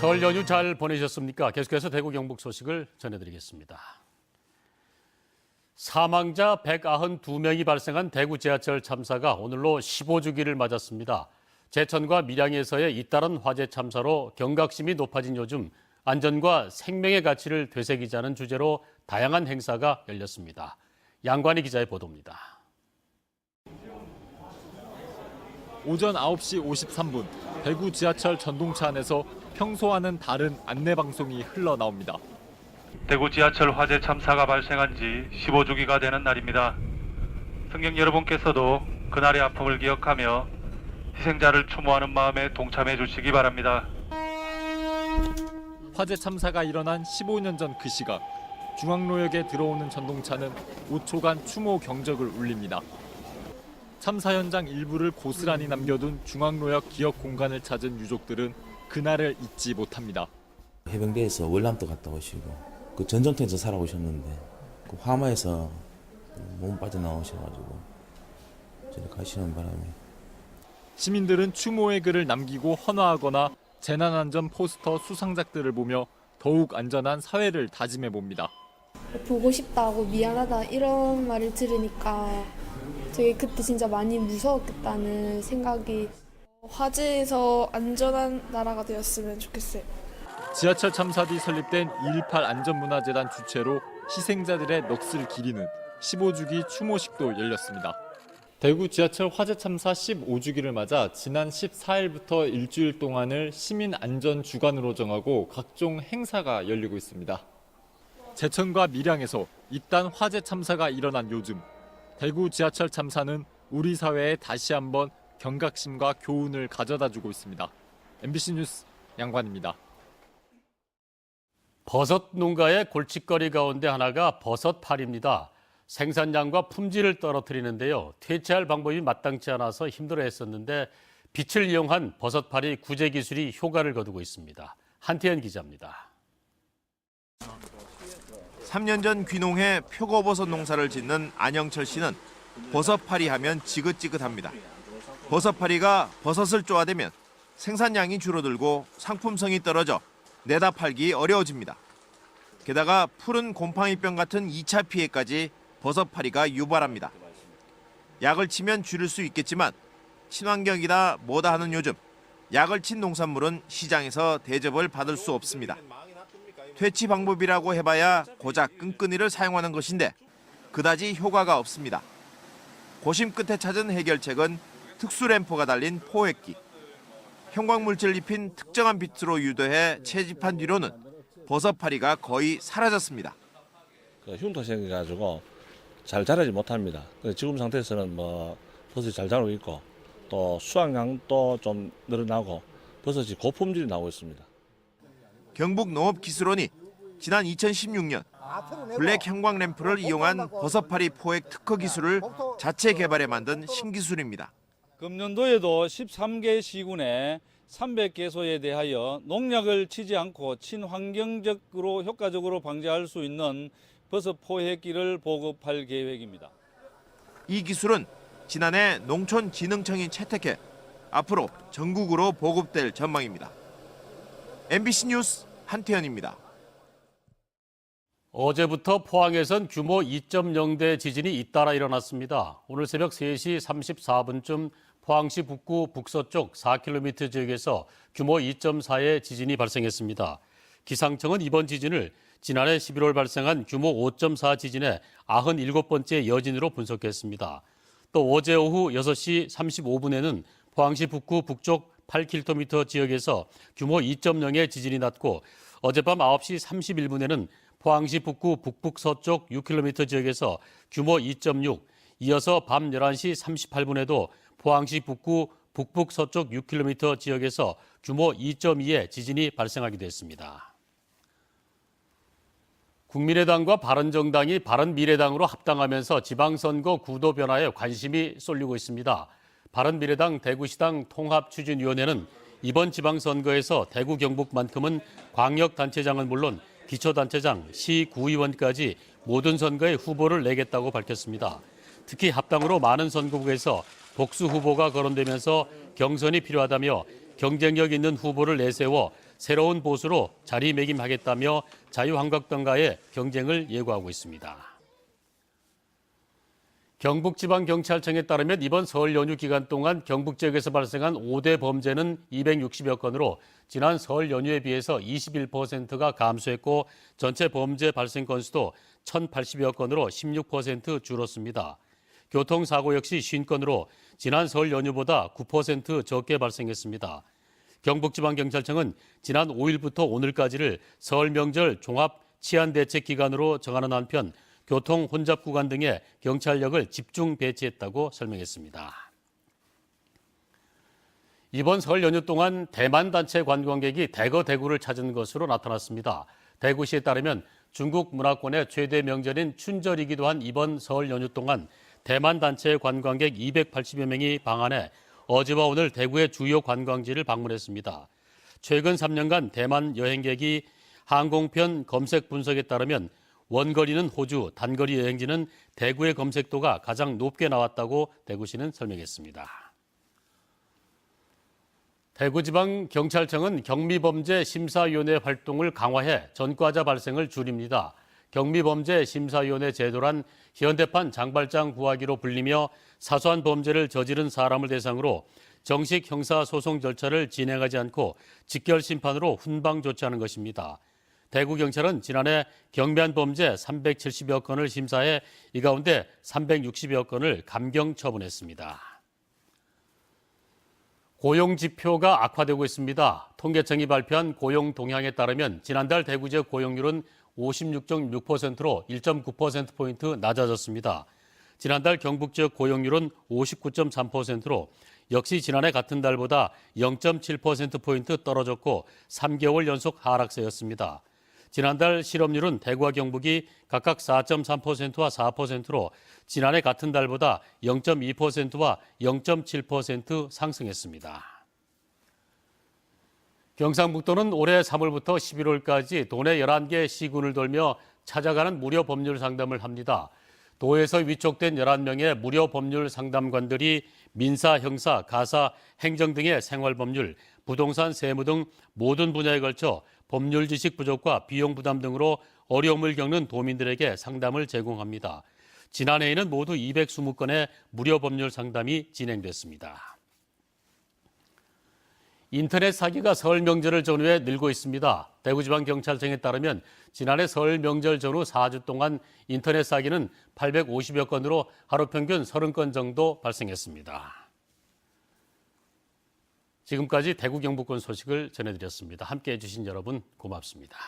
설 연휴 잘 보내셨습니까? 계속해서 대구 경북 소식을 전해드리겠습니다. 사망자 192명이 발생한 대구 지하철 참사가 오늘로 15주기를 맞았습니다. 제천과 밀양에서의 잇따른 화재 참사로 경각심이 높아진 요즘 안전과 생명의 가치를 되새기자는 주제로 다양한 행사가 열렸습니다. 양관희 기자의 보도입니다. 오전 9시 53분 대구 지하철 전동차 안에서 평소와는 다른 안내 방송이 흘러나옵니다. 대구 지하철 화재 참사가 발생한 지 15주기가 되는 날입니다. 승객 여러분께서도 그날의 아픔을 기억하며 희생자를 추모하는 마음에 동참해 주시기 바랍니다. 화재 참사가 일어난 15년 전 그 시각 중앙로역에 들어오는 전동차는 5초간 추모 경적을 울립니다. 참사 현장 일부를 고스란히 남겨둔 중앙로역 기억 공간을 찾은 유족들은 그날을 잊지 못합니다. 해병대에서 월남도 갔다 오시고 그 전쟁터에서 살아오셨는데 그 화마에서 몸 빠져나오셔가지고 저리 가시는 바람에 시민들은 추모의 글을 남기고 헌화하거나 재난안전 포스터 수상작들을 보며 더욱 안전한 사회를 다짐해 봅니다. 보고 싶다고 미안하다 이런 말을 들으니까 되게 그때 진짜 많이 무서웠겠다는 생각이 화재에서 안전한 나라가 되었으면 좋겠어요. 지하철 참사 뒤 설립된 2.18 안전문화재단 주최로 희생자들의 넋을 기리는 15주기 추모식도 열렸습니다. 대구 지하철 화재 참사 15주기를 맞아 지난 14일부터 일주일 동안을 시민 안전 주간으로 정하고 각종 행사가 열리고 있습니다. 제천과 밀양에서 잇단 화재 참사가 일어난 요즘 대구 지하철 참사는 우리 사회에 다시 한번 경각심과 교훈을 가져다주고 있습니다. MBC 뉴스 양관입니다. 버섯 농가의 골칫거리 가운데 하나가 버섯 팔입니다. 생산량과 품질을 떨어뜨리는데요. 퇴치할 방법이 마땅치 않아서 힘들어했었는데 빛을 이용한 버섯 팔이 구제 기술이 효과를 거두고 있습니다. 한태현 기자입니다. 3년 전 귀농해 표고버섯 농사를 짓는 안영철 씨는 버섯파리 하면 지긋지긋합니다. 버섯파리가 버섯을 쪼아대면 생산량이 줄어들고 상품성이 떨어져 내다 팔기 어려워집니다. 게다가 푸른 곰팡이병 같은 2차 피해까지 버섯파리가 유발합니다. 약을 치면 줄일 수 있겠지만 친환경이다 뭐다 하는 요즘 약을 친 농산물은 시장에서 대접을 받을 수 없습니다. 퇴치 방법이라고 해봐야 고작 끈끈이를 사용하는 것인데 그다지 효과가 없습니다. 고심 끝에 찾은 해결책은 특수 램프가 달린 포획기. 형광물질 입힌 특정한 빛으로 유도해 채집한 뒤로는 버섯파리가 거의 사라졌습니다. 그 흉터생이 가지고 잘 자라지 못합니다. 그래서 지금 상태에서는 뭐 버섯이 잘 자라고 있고 또 수확량도 좀 늘어나고 버섯이 고품질이 나오고 있습니다. 경북 농업기술원이 지난 2016년 블랙 형광 램프를 이용한 버섯파리 포획 특허 기술을 자체 개발해 만든 신기술입니다. 금년도에도 13개 시군에 300개소에 대하여 농약을 치지 않고 친환경적으로 효과적으로 방지할 수 있는 버섯 포획기를 보급할 계획입니다. 이 기술은 지난해 농촌진흥청이 채택해 앞으로 전국으로 보급될 전망입니다. MBC 뉴스 한태현입니다. 어제부터 포항에선 규모 2.0대 지진이 잇따라 일어났습니다. 오늘 새벽 3시 34분쯤 포항시 북구 북서쪽 4km 지역에서 규모 2.4의 지진이 발생했습니다. 기상청은 이번 지진을 지난해 11월 발생한 규모 5.4 지진의 97번째 여진으로 분석했습니다. 또 어제 오후 6시 35분에는 포항시 북구 북쪽 8km 지역에서 규모 2.0의 지진이 났고 어젯밤 9시 31분에는 포항시 북구 북북서쪽 6km 지역에서 규모 2.6, 이어서 밤 11시 38분에도 포항시 북구 북북 서쪽 6km 지역에서 규모 2.2의 지진이 발생하기도 했습니다. 국민의당과 바른정당이 바른미래당으로 합당하면서 지방선거 구도 변화에 관심이 쏠리고 있습니다. 바른미래당 대구시당 통합추진위원회는 이번 지방선거에서 대구 경북만큼은 광역단체장은 물론 기초단체장, 시구의원까지 모든 선거에 후보를 내겠다고 밝혔습니다. 특히 합당으로 많은 선거구에서 복수 후보가 거론되면서 경선이 필요하다며 경쟁력 있는 후보를 내세워 새로운 보수로 자리매김하겠다며 자유한국당과의 경쟁을 예고하고 있습니다. 경북지방경찰청에 따르면 이번 설 연휴 기간 동안 경북 지역에서 발생한 5대 범죄는 260여 건으로 지난 설 연휴에 비해서 21%가 감소했고 전체 범죄 발생 건수도 1,080여 건으로 16% 줄었습니다. 교통사고 역시 50건으로 지난 설 연휴보다 9% 적게 발생했습니다. 경북지방경찰청은 지난 5일부터 오늘까지를 설 명절 종합 치안 대책 기간으로 정하는 한편 교통 혼잡 구간 등에 경찰력을 집중 배치했다고 설명했습니다. 이번 설 연휴 동안 대만 단체 관광객이 대거 대구를 찾은 것으로 나타났습니다. 대구시에 따르면 중국 문화권의 최대 명절인 춘절이기도 한 이번 설 연휴 동안 대만 단체 관광객 280여 명이 방한해 어제와 오늘 대구의 주요 관광지를 방문했습니다. 최근 3년간 대만 여행객이 항공편 검색 분석에 따르면 원거리는 호주, 단거리 여행지는 대구의 검색도가 가장 높게 나왔다고 대구시는 설명했습니다. 대구지방경찰청은 경미범죄 심사위원회 활동을 강화해 전과자 발생을 줄입니다. 경미범죄 심사위원회 제도란 현대판 장발장 구하기로 불리며 사소한 범죄를 저지른 사람을 대상으로 정식 형사소송 절차를 진행하지 않고 직결 심판으로 훈방 조치하는 것입니다. 대구 경찰은 지난해 경미한 범죄 370여 건을 심사해 이 가운데 360여 건을 감경 처분했습니다. 고용 지표가 악화되고 있습니다. 통계청이 발표한 고용 동향에 따르면 지난달 대구 지역 고용률은 56.6%로 1.9%포인트 낮아졌습니다. 지난달 경북 지역 고용률은 59.3%로 역시 지난해 같은 달보다 0.7%포인트 떨어졌고 3개월 연속 하락세였습니다. 지난달 실업률은 대구와 경북이 각각 4.3%와 4%로 지난해 같은 달보다 0.2%와 0.7% 상승했습니다. 경상북도는 올해 3월부터 11월까지 도내 11개 시군을 돌며 찾아가는 무료 법률 상담을 합니다. 도에서 위촉된 11명의 무료 법률 상담관들이 민사, 형사, 가사, 행정 등의 생활 법률, 부동산, 세무 등 모든 분야에 걸쳐 법률 지식 부족과 비용 부담 등으로 어려움을 겪는 도민들에게 상담을 제공합니다. 지난해에는 모두 220건의 무료 법률 상담이 진행됐습니다. 인터넷 사기가 설 명절을 전후해 늘고 있습니다. 대구지방경찰청에 따르면 지난해 설 명절 전후 4주 동안 인터넷 사기는 850여 건으로 하루 평균 30건 정도 발생했습니다. 지금까지 대구 경북권 소식을 전해드렸습니다. 함께 해 주신 여러분 고맙습니다.